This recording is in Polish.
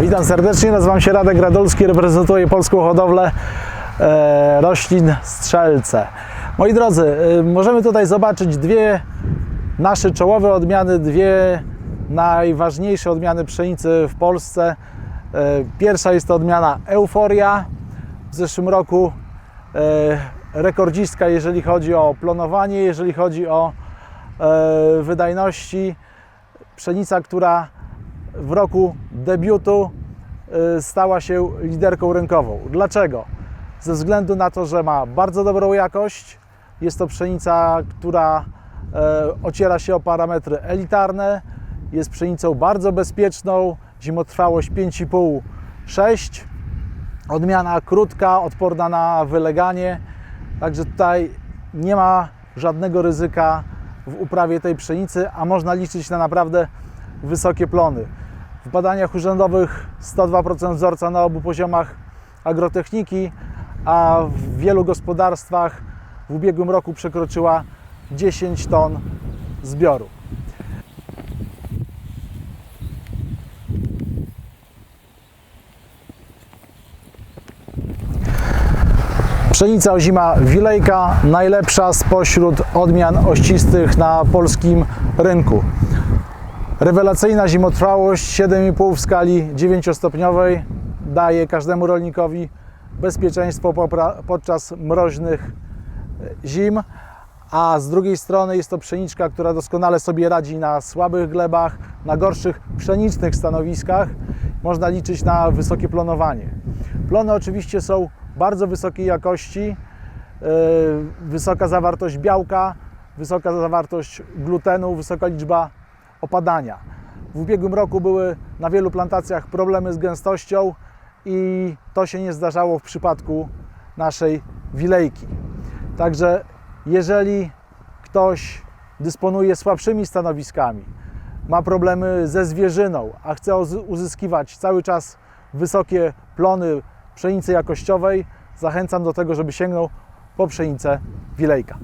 Witam serdecznie, nazywam się Radek Radolski, reprezentuję polską hodowlę e, roślin strzelce. Moi drodzy, e, możemy tutaj zobaczyć dwie nasze czołowe odmiany, dwie najważniejsze odmiany pszenicy w Polsce. E, Pierwsza jest to odmiana Euforia. W zeszłym roku e, rekordzistka, jeżeli chodzi o plonowanie, jeżeli chodzi o e, wydajności. Pszenica, która w roku debiutu stała się liderką rynkową. Dlaczego? Ze względu na to, że ma bardzo dobrą jakość. Jest to pszenica, która ociera się o parametry elitarne. Jest pszenicą bardzo bezpieczną. Zimotrwałość 5,5-6. Odmiana krótka, odporna na wyleganie. Także tutaj nie ma żadnego ryzyka w uprawie tej pszenicy, a można liczyć na naprawdę wysokie plony. W badaniach urzędowych 102% wzorca na obu poziomach agrotechniki, a w wielu gospodarstwach w ubiegłym roku przekroczyła 10 ton zbioru. Pszenica ozima Wilejka, najlepsza spośród odmian ościstych na polskim rynku. Rewelacyjna zimotrwałość 7,5 w skali 9-stopniowej daje każdemu rolnikowi bezpieczeństwo podczas mroźnych e, zim, a z drugiej strony jest to pszeniczka, która doskonale sobie radzi na słabych glebach, na gorszych pszenicznych stanowiskach. Można liczyć na wysokie plonowanie. Plony oczywiście są bardzo wysokiej jakości, yy, wysoka zawartość białka, wysoka zawartość glutenu, wysoka liczba opadania. W ubiegłym roku były na wielu plantacjach problemy z gęstością i to się nie zdarzało w przypadku naszej wilejki. Także jeżeli ktoś dysponuje słabszymi stanowiskami, ma problemy ze zwierzyną, a chce uz- uzyskiwać cały czas wysokie plony pszenicy jakościowej, zachęcam do tego, żeby sięgnął po pszenicę wilejka.